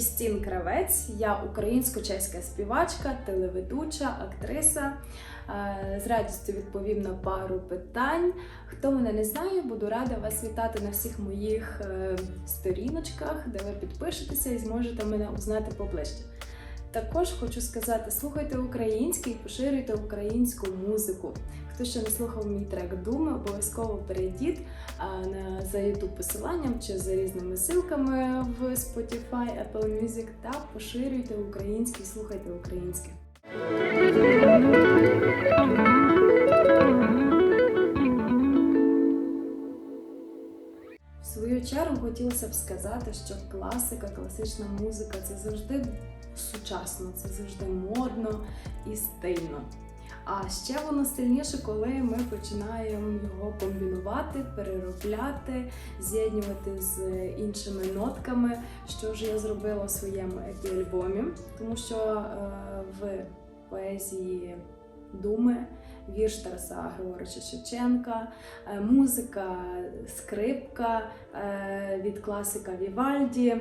Крістін Кравець. Я українсько-чеська співачка, телеведуча, актриса. Е, З радістю відповім на пару питань. Хто мене не знає, буду рада вас вітати на всіх моїх е, сторіночках, де ви підпишетеся і зможете мене узнати поближче. Також хочу сказати: слухайте український, поширюйте українську музику. Хто ще не слухав мій трек Думи, обов'язково перейдіть на за YouTube посиланням чи за різними силками в Spotify, Apple Music та поширюйте український, слухайте українське. Чергу хотілося б сказати, що класика, класична музика це завжди сучасно, це завжди модно і стильно. А ще воно сильніше, коли ми починаємо його комбінувати, переробляти, з'єднувати з іншими нотками, що ж я зробила в своєму епі-альбомі, тому що е, в поезії Думи, вірш Тараса Григоровича Шевченка, е, музика, скрипка е, від класика Вівальді.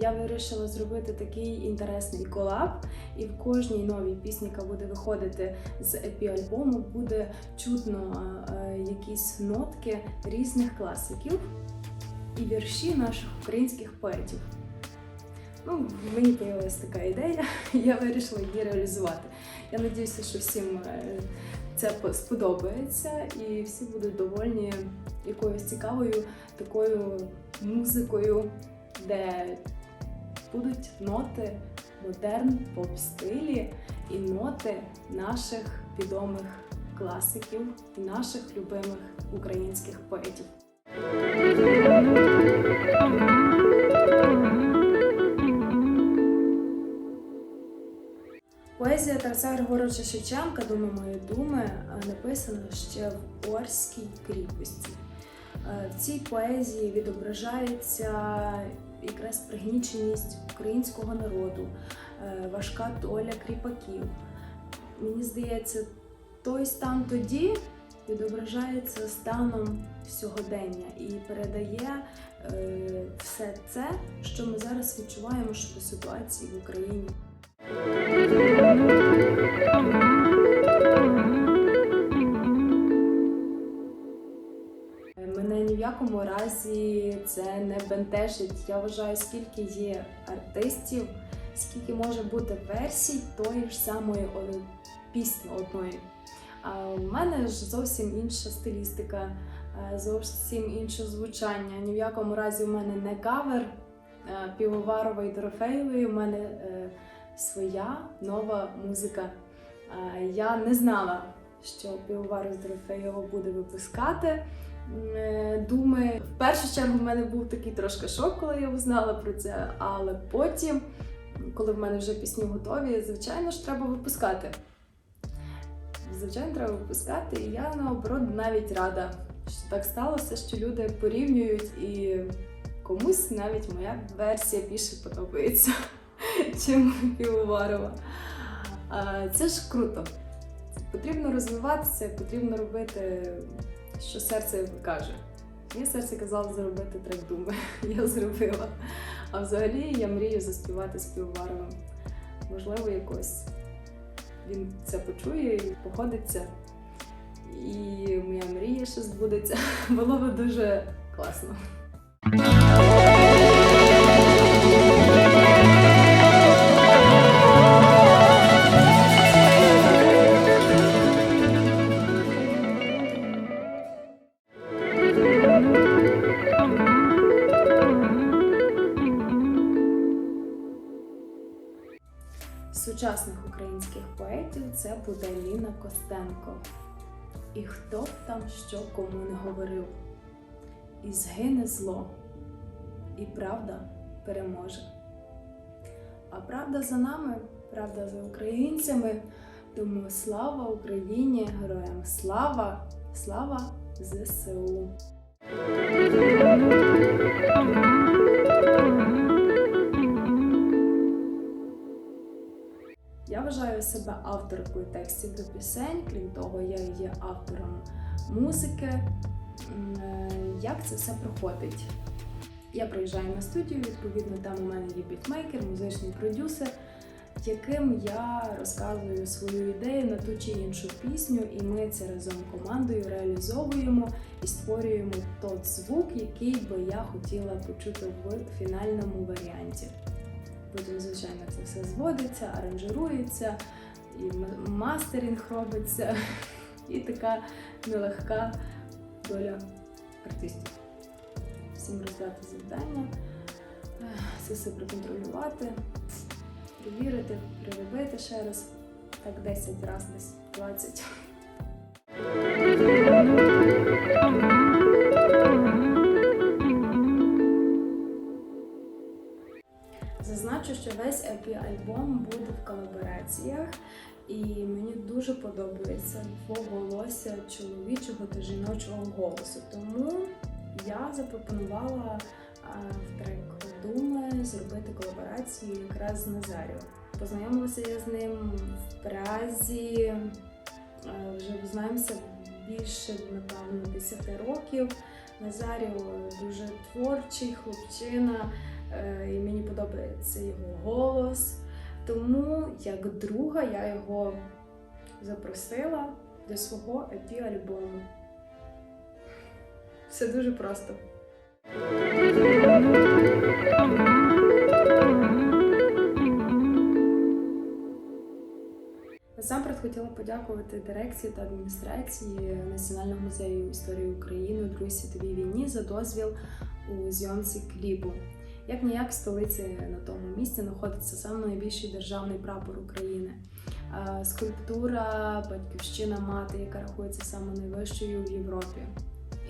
Я вирішила зробити такий інтересний колаб, і в кожній новій пісні, яка буде виходити з епі-альбому, буде чутно е, якісь нотки різних класиків і вірші наших українських поетів. Ну, мені з'явилася така ідея, і я вирішила її реалізувати. Я сподіваюся, що всім це сподобається і всі будуть довольні якоюсь цікавою такою музикою, де будуть ноти модерн поп-стилі і ноти наших відомих класиків і наших любимих українських поетів. Поезія Тараса Григоровича Шевченка Думи мої думи е, написана ще в Орській кріпості. Е, В цій поезії відображається якраз пригніченість українського народу, е, важка доля кріпаків. Мені здається, той стан тоді відображається станом сьогодення і передає все це, що ми зараз відчуваємо щодо ситуації в Україні. Мене ні в якому разі це не бентежить. Я вважаю, скільки є артистів, скільки може бути версій тої ж самої пісні одної. А у мене ж зовсім інша стилістика, е, зовсім інше звучання. Ні в якому разі у мене не кавер е, Півоварової Дорофеєвої, у мене е, своя нова музика. Е, Я не знала, що Півоваров з Дорофеєва буде випускати е, думи. В першу чергу в мене був такий трошки шок, коли я узнала про це, але потім, коли в мене вже пісні готові, звичайно ж треба випускати. Звичайно, треба випускати, і я наоборот навіть рада, що так сталося, що люди порівнюють і комусь навіть моя версія більше подобається, чим Півоварова. Це ж круто. Потрібно розвиватися, потрібно робити, що серце каже. Моє серце казало зробити трек думи. Я зробила. А взагалі я мрію заспівати з Півоваровим. Можливо, якось він це почує і походиться. І моя мрія ще збудеться. Було би дуже класно. Костенко. І хто б там що кому не говорив, і згине зло, і правда переможе. А правда за нами, правда за українцями. Тому слава Україні, героям слава, слава ЗСУ! Вважаю себе авторкою текстів до пісень, крім того, я є автором музики. Е, Як це все проходить? Я приїжджаю на студію, відповідно, там у мене є бітмейкер, музичний продюсер, яким я розказую свою ідею на ту чи іншу пісню, і ми це разом командою реалізовуємо і створюємо той звук, який би я хотіла почути в фінальному варіанті. Потім, звичайно, це все зводиться, аранжирується, і мастерінг робиться, і така нелегка доля артистів. Всім роздати завдання, це все проконтролювати, перевірити, переробити ще раз, так 10 разів, десь 20. Колабораціях, і мені дуже подобається волосся чоловічого та жіночого голосу. Тому я запропонувала в трек Думи зробити колаборацію якраз з Назаріо. Познайомилася я з ним в Празі, вже знаємося більше, напевно, 10 років. Назаріо дуже творчий хлопчина, е, і мені подобається його голос. Тому як друга я його запросила до свого EP альбому. Все дуже просто. Насамперед хотіла подякувати дирекції та адміністрації Національного музею історії України у Другій світовій війні за дозвіл у зйомці кліпу. Як ніяк столиці на тому місці знаходиться саме найбільший державний прапор України. Е, Скульптура Батьківщина мати, яка рахується саме найвищою в Європі.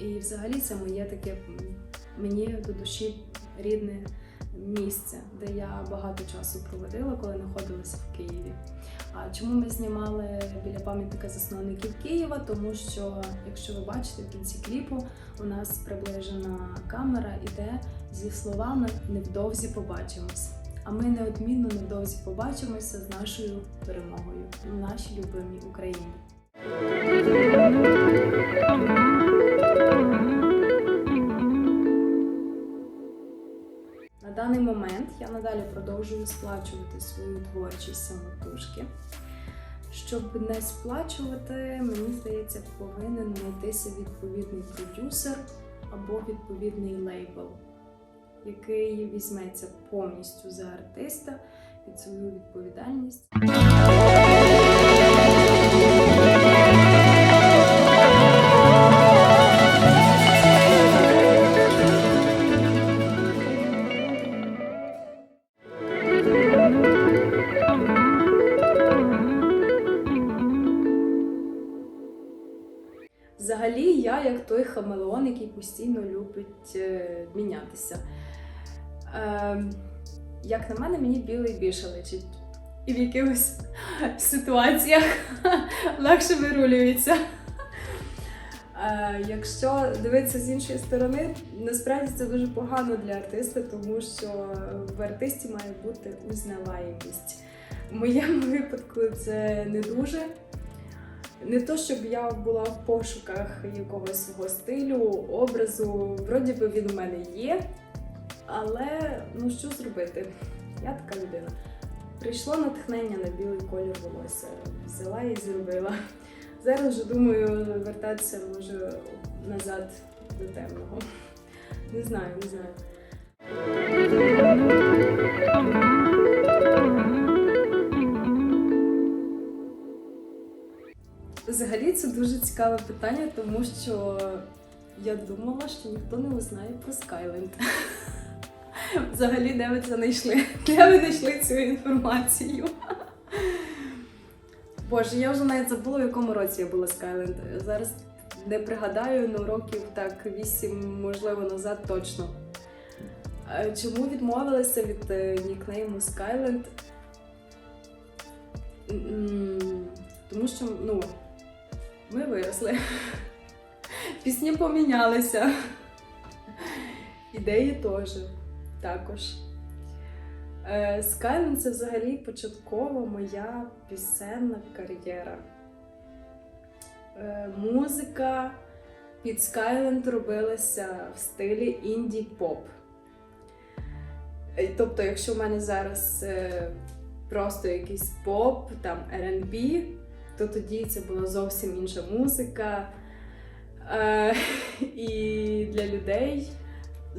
І взагалі це моє таке мені до душі рідне місце, де я багато часу проводила, коли знаходилася в Києві. А чому ми знімали біля пам'ятника засновників Києва? Тому що, якщо ви бачите в кінці кліпу, у нас приближена камера іде зі словами невдовзі побачимось. А ми неодмінно невдовзі побачимося з нашою перемогою в нашій любимій Україні. Момент я надалі продовжую сплачувати свою творчість самотужки. Щоб не сплачувати, мені здається, повинен знайтися відповідний продюсер або відповідний лейбл, який візьметься повністю за артиста під свою відповідальність. Хамелеон, який постійно любить е, мінятися. Е, як на мене, мені білий більше личить. І в якихось ситуаціях легше вирулюється. Е, якщо дивитися з іншої сторони, насправді це дуже погано для артиста, тому що в артисті має бути узнаваємість. В моєму випадку це не дуже. Не то, щоб я була в пошуках якогось свого стилю, образу, вроді би він у мене є. Але ну що зробити? Я така людина. Прийшло натхнення на білий колір волосся, взяла і зробила. Зараз вже думаю вертатися може назад до темного. Не знаю, не знаю. Це дуже цікаве питання, тому що я думала, що ніхто не знає про Skyland. Взагалі, де ви це знайшли? Де ви знайшли цю інформацію? Боже, я вже навіть забула, в якому році я була Skyland. Зараз не пригадаю, ну років так вісім, можливо, назад точно. Е, Чому відмовилася від е, нікнейму Skyland? Тому що, ну, ми виросли. Пісні помінялися. Ідеї теж також. Е, Skyline це взагалі початкова моя пісенна кар'єра. Е, Музика під Skyland робилася в стилі інді-поп. Тобто, якщо в мене зараз е, просто якийсь поп, там R&B, то тоді це була зовсім інша музика. Е, і для людей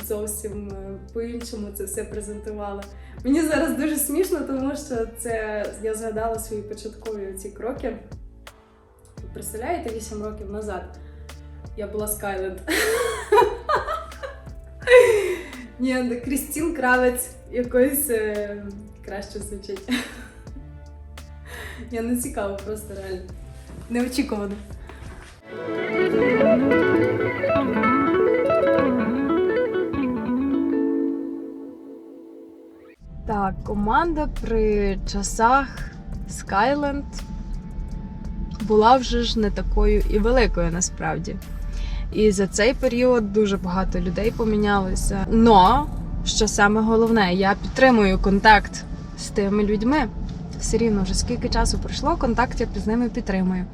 зовсім е, по-іншому це все презентувала. Мені зараз дуже смішно, тому що це я згадала свої початкові ці кроки. Представляєте, 8 років назад я була Скайленд. Ні, Крістін Кравець якось е, краще звучить. Я не цікаво, просто реально. Неочікувано. Так, команда при часах Skyland була вже ж не такою і великою насправді. І за цей період дуже багато людей помінялося. Но, що саме головне, я підтримую контакт з тими людьми. Все рівно вже скільки часу пройшло, контакт я з ними підтримую.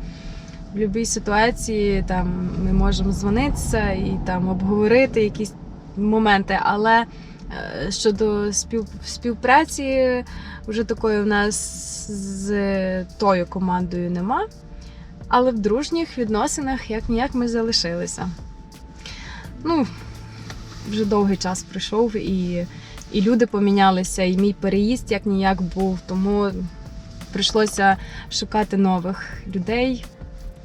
В будь-якій ситуації там ми можемо дзвонитися і там обговорити якісь моменти, але е, щодо спів, співпраці, вже такої в нас з тою командою нема. Але в дружніх відносинах як ніяк ми залишилися. Ну, вже довгий час пройшов, і, і люди помінялися, і мій переїзд як ніяк був, тому прийшлося шукати нових людей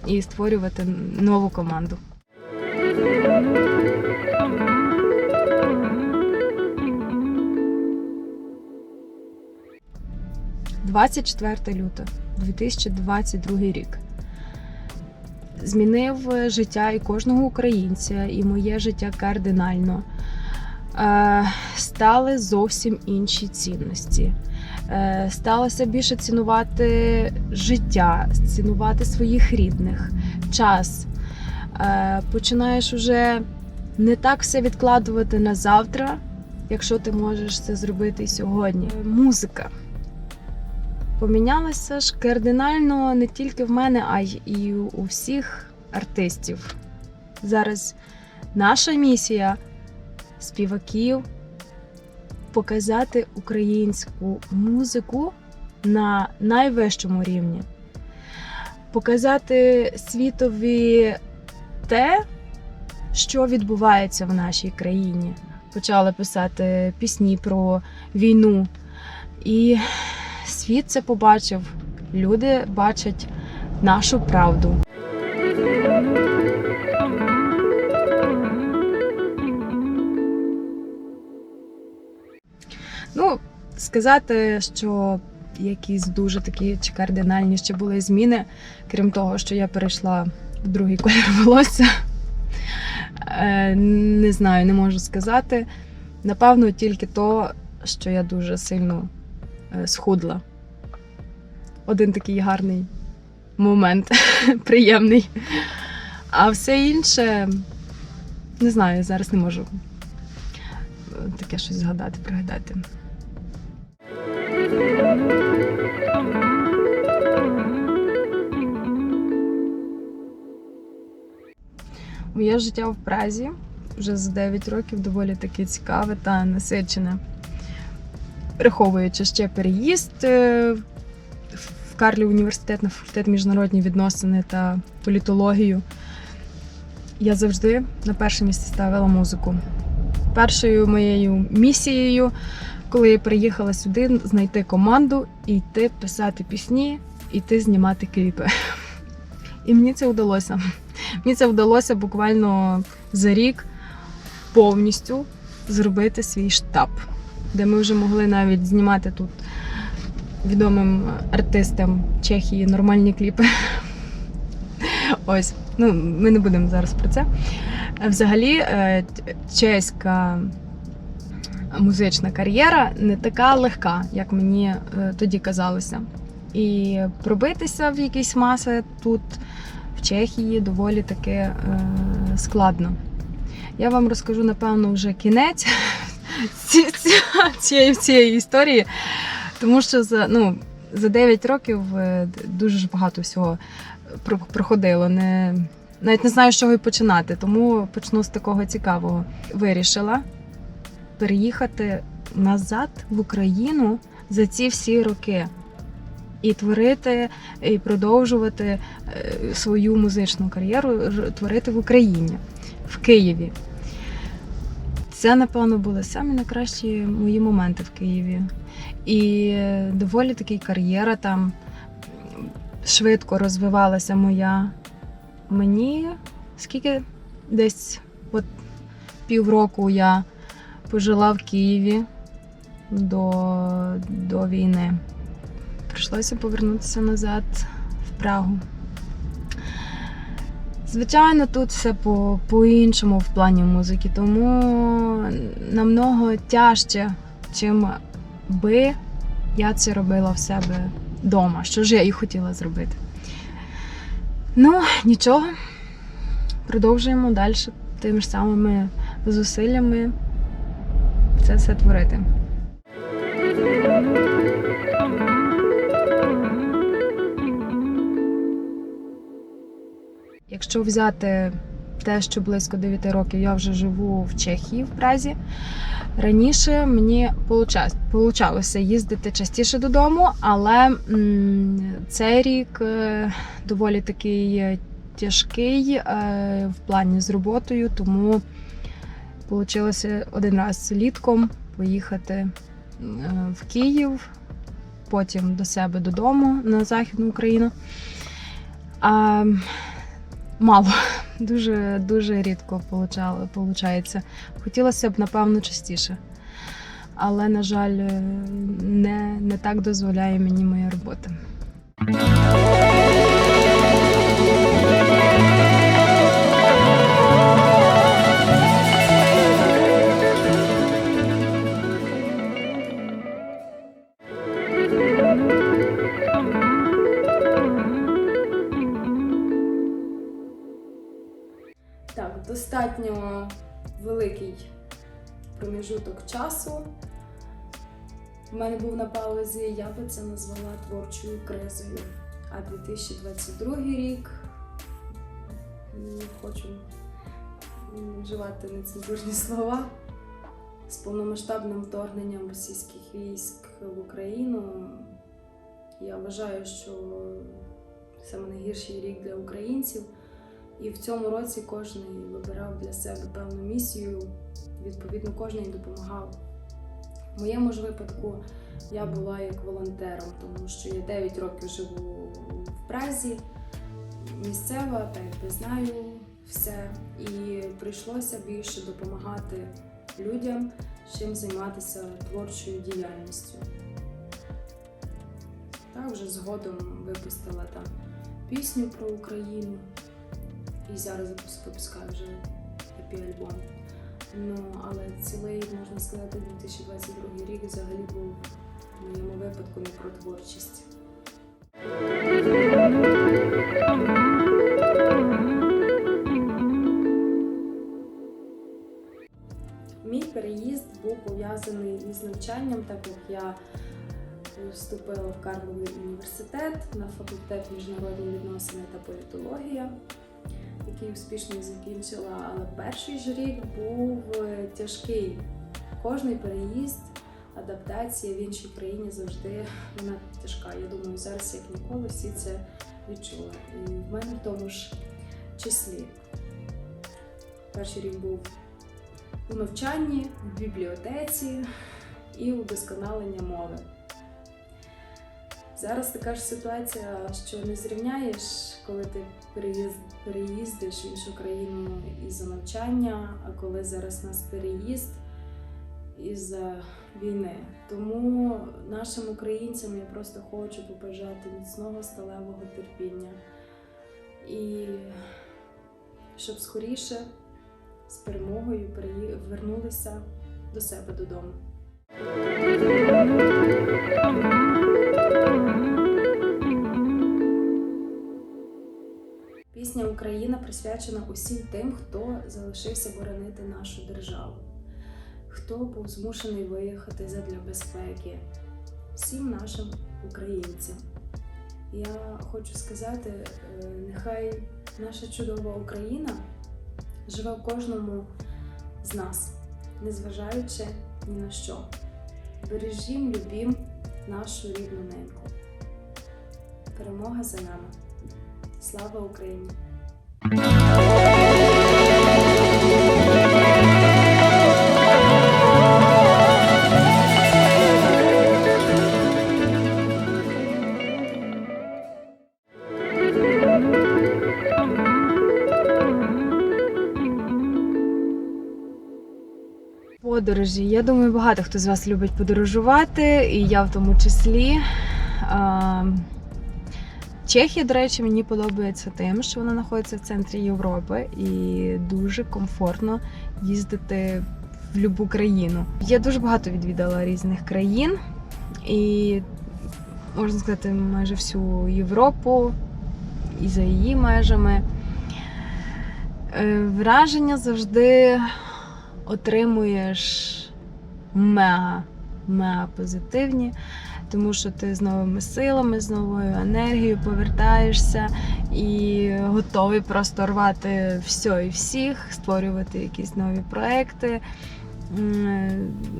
і створювати нову команду. «24 лютого 2022 рік змінив життя і кожного українця, і моє життя кардинально. Е, Стали зовсім інші цінності. Е, Сталося більше цінувати життя, цінувати своїх рідних, час. Е, Починаєш уже не так все відкладувати на завтра, якщо ти можеш це зробити сьогодні. Музика помінялася ж кардинально не тільки в мене, а й у всіх артистів. Зараз наша місія співаків показати українську музику на найвищому рівні, показати світові те, що відбувається в нашій країні. Почали писати пісні про війну. І світ це побачив. Люди бачать нашу правду. Сказати, що якісь дуже такі чи кардинальні ще були зміни, крім того, що я перейшла в другий колір волосся. Е, Не знаю, не можу сказати. Напевно, тільки то, що я дуже сильно е, схудла. Один такий гарний момент, приємний. А все інше, не знаю, зараз не можу е, таке щось згадати, пригадати. Моє життя в Празі вже за 9 років доволі таки цікаве та насичене. Враховуючи ще переїзд е, в Карлі університет на факультет міжнародні відносини та політологію, я завжди на перше місце ставила музику. Першою моєю місією, коли я приїхала сюди, знайти команду і йти писати пісні, йти знімати кліпи. І мені це вдалося. Мені це вдалося буквально за рік повністю зробити свій штаб, де ми вже могли навіть знімати тут відомим артистам Чехії нормальні кліпи. Ось, ну ми не будемо зараз про це. Взагалі, е, чеська музична кар'єра не така легка, як мені е, тоді казалося. І пробитися в якісь маси тут, в Чехії, доволі таки е, складно. Я вам розкажу, напевно, вже кінець ці- ці- цієї, цієї історії, тому що за, ну, за 9 років е, дуже ж багато всього проходило. Не, навіть не знаю, з чого й починати, тому почну з такого цікавого. Вирішила переїхати назад в Україну за ці всі роки. І творити, і продовжувати е, свою музичну кар'єру творити в Україні, в Києві. Це, напевно, були самі найкращі мої моменти в Києві. І доволі таки кар'єра там швидко розвивалася моя. Мені скільки десь от півроку я пожила в Києві до, до війни. Прийшлося повернутися назад в Прагу. Звичайно, тут все по- по-іншому в плані музики, тому намного тяжче, чим би я це робила в себе вдома, що ж я і хотіла зробити. Ну, нічого, продовжуємо далі тими ж самими зусиллями це все творити. Якщо взяти те, що близько 9 років я вже живу в Чехії, в Празі. Раніше мені получалося їздити частіше додому, але цей рік е, доволі такий е, тяжкий е, в плані з роботою, тому вийшло один раз літком поїхати е, в Київ, потім до себе додому на Західну Україну. А, мало, дуже, дуже рідко виходить. Хотілося б, напевно, частіше. Але, на жаль, е, не, не так дозволяє мені моя робота. Так, достатньо великий проміжуток часу. У мене був на паузі, я би це назвала творчою кризою. А 2022 рік не хочу вживати нецензурні слова. З повномасштабним вторгненням російських військ в Україну. Я вважаю, що саме найгірший рік для українців. І в цьому році кожен вибирав для себе певну місію. Відповідно, кожен допомагав. В моєму ж випадку я була як волонтером, тому що я 9 років живу в Празі, місцева, та якби знаю все. І прийшлося більше допомагати людям, чим займатися творчою діяльністю. Так, вже згодом випустила там пісню про Україну. І зараз випускаю вже такий альбом. Ну, але цілий, можна сказати, 2022 рік взагалі був в моєму випадку не про творчість. Мій переїзд був пов'язаний із навчанням, так як я вступила в Карловий університет на факультет міжнародні відносини та політологія який успішно закінчила, але перший ж рік був е, тяжкий. Кожний переїзд, адаптація в іншій країні завжди вона тяжка. Я думаю, зараз як ніколи всі це відчули. І в мене в тому ж числі. Перший рік був у навчанні, в бібліотеці і удосконалення мови. Зараз така ж ситуація, що не зрівняєш, коли ти переїзд, переїздиш в іншу країну із-за навчання, а коли зараз у нас переїзд із-за війни. Тому нашим українцям я просто хочу побажати міцного сталевого терпіння і щоб скоріше з перемогою вернулися до себе додому. Пісня Україна присвячена усім тим, хто залишився боронити нашу державу, хто був змушений виїхати задля безпеки, всім нашим українцям. Я хочу сказати, е, нехай наша чудова Україна живе в кожному з нас, незважаючи ні на що. бережім, любім нашу рідну неньку. Перемога за нами. Слава Україні! Подорожі. Я думаю, багато хто з вас любить подорожувати, і я в тому числі. Чехія, до речі, мені подобається тим, що вона знаходиться в центрі Європи і дуже комфортно їздити в будь-яку країну. Я дуже багато відвідала різних країн і можна сказати, майже всю Європу і за її межами. Е, Враження завжди отримуєш мега, мега позитивні, тому що ти з новими силами, з новою енергією повертаєшся і готовий просто рвати все і всіх, створювати якісь нові проекти.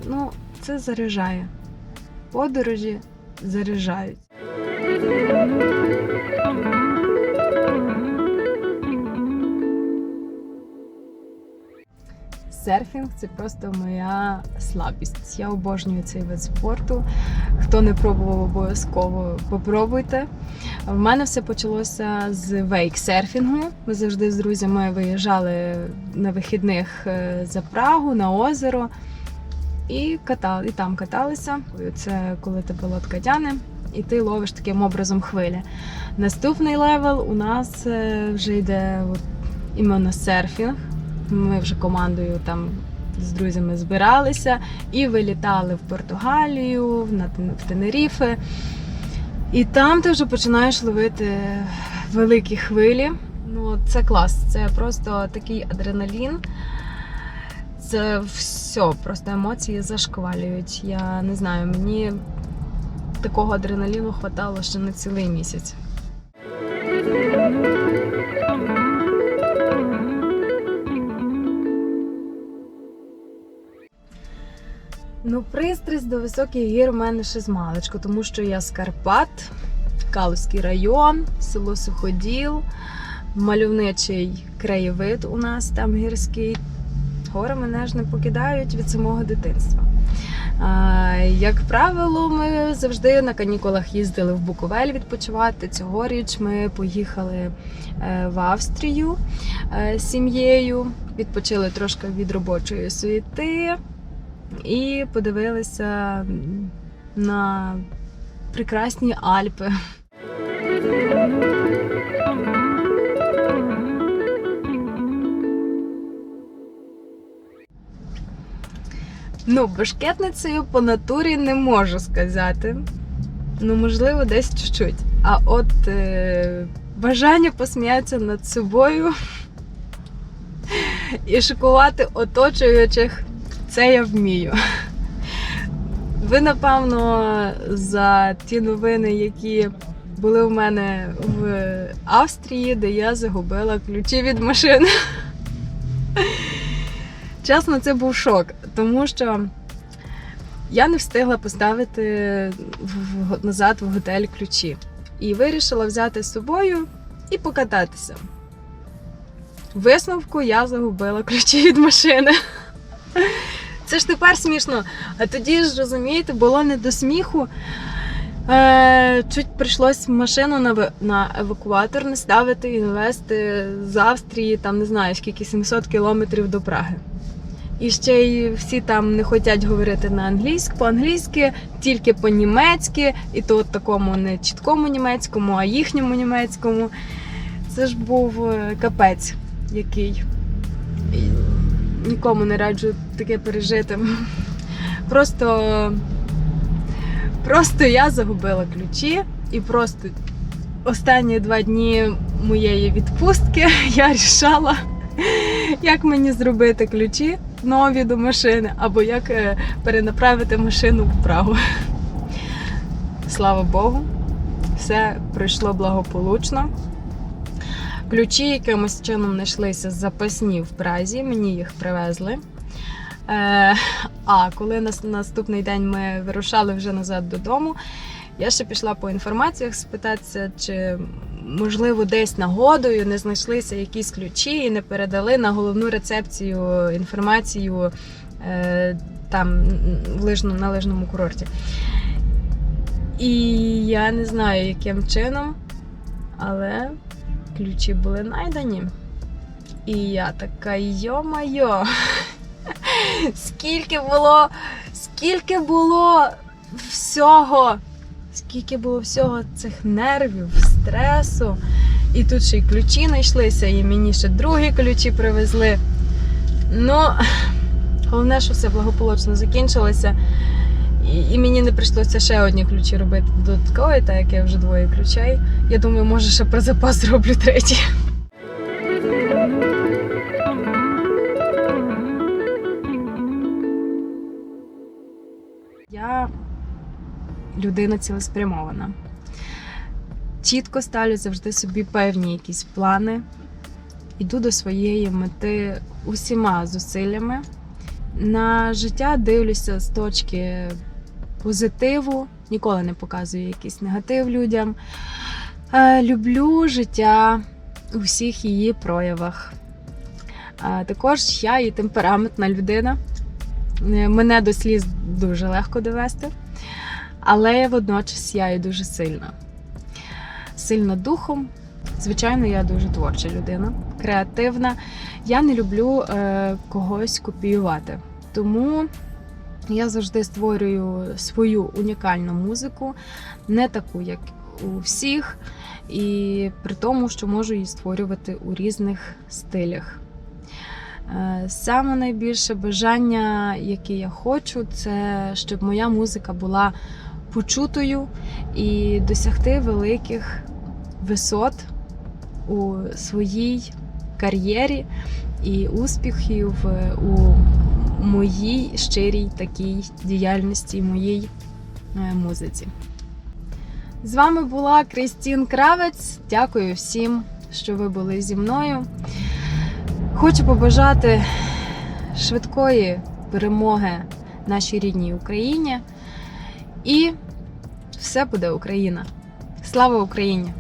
Ну, це заряджає. Подорожі заряджають. Серфінг це просто моя слабість. Я обожнюю цей вид спорту. Хто не пробував, обов'язково попробуйте. В мене все почалося з вейксерфінгу. Ми завжди з друзями виїжджали на вихідних е, за Прагу на озеро і катали, і там каталися. Це коли тебе лодка тяне, і ти ловиш таким образом хвилі. Наступний левел у нас е, вже йде іменно серфінг. Ми вже командою там з друзями збиралися і вилітали в Португалію, в, на, Тен- в Тенеріфе. І там ти вже починаєш ловити великі хвилі. Ну, це клас, це просто такий адреналін. Це все, просто емоції зашквалюють. Я не знаю, мені такого адреналіну хватало ще на цілий місяць. Ну, пристрасть до високих гір у мене ще з маличку, тому що я з Карпат, Калузький район, село Суходіл, мальовничий краєвид у нас там гірський. Гори мене ж не покидають від самого дитинства. Як правило, ми завжди на канікулах їздили в Буковель відпочивати. Цьогоріч ми поїхали е, в Австрію е, з сім'єю, відпочили трошки від робочої суєти і подивилися на прекрасні Альпи. Ну, бешкетницею по натурі не можу сказати. Ну, можливо, десь чуть-чуть. А от е, бажання посміятися над собою і шокувати оточуючих це я вмію. Ви, напевно, за ті новини, які були у мене в Австрії, де я загубила ключі від машини. Чесно, це був шок, тому що я не встигла поставити в- в- назад в готель ключі. І вирішила взяти з собою і покататися. Висновку я загубила ключі від машини. Це ж тепер смішно. А тоді ж розумієте, було не до сміху. Е, чуть прийшлось машину на, на евакуатор не ставити і везти з Австрії, там не знаю, скільки 700 кілометрів до Праги. І ще й всі там не хочуть говорити на англійську, по-англійськи, тільки по-німецьки, і то от такому не чіткому німецькому, а їхньому німецькому. Це ж був е, капець який. Нікому не раджу таке пережити. Просто, просто я загубила ключі і просто останні два дні моєї відпустки я рішала, як мені зробити ключі нові до машини, або як е, перенаправити машину в Прагу. Слава Богу, все пройшло благополучно. Ключі якимось чином знайшлися запасні в Празі, мені їх привезли. Е, а коли нас наступний день ми вирушали вже назад додому, я ще пішла по інформаціях спитатися, чи можливо десь нагодою не знайшлися якісь ключі і не передали на головну рецепцію інформацію е, там на лижному курорті. І я не знаю, яким чином, але ключі були знайдені. І я така, йо-майо, скільки було, скільки було всього, скільки було всього цих нервів, стресу. І тут ще й ключі знайшлися, і мені ще другі ключі привезли. Ну, головне, що все благополучно закінчилося. І, мені не прийшлося ще одні ключі робити додаткові, так як я вже двоє ключей. Я думаю, може ще про запас зроблю треті. Я людина цілеспрямована. Чітко ставлю завжди собі певні якісь плани. Йду до своєї мети усіма зусиллями. На життя дивлюся з точки позитиву, ніколи не показую якийсь негатив людям. Е, Люблю життя у всіх її проявах. Е, Також я і темпераментна людина. Е, Мене до сліз дуже легко довести, але водночас я і дуже сильна. Сильна духом. Звичайно, я дуже творча людина, креативна. Я не люблю когось копіювати. Тому я завжди створюю свою унікальну музику, не таку, як у всіх, і при тому, що можу її створювати у різних стилях. Е, Саме найбільше бажання, яке я хочу, це щоб моя музика була почутою і досягти великих висот у своїй кар'єрі і успіхів е, у моїй щирій такій діяльності, моїй е, музиці. З вами була Крістін Кравець. Дякую всім, що ви були зі мною. Хочу побажати швидкої перемоги нашій рідній Україні. І все буде Україна. Слава Україні!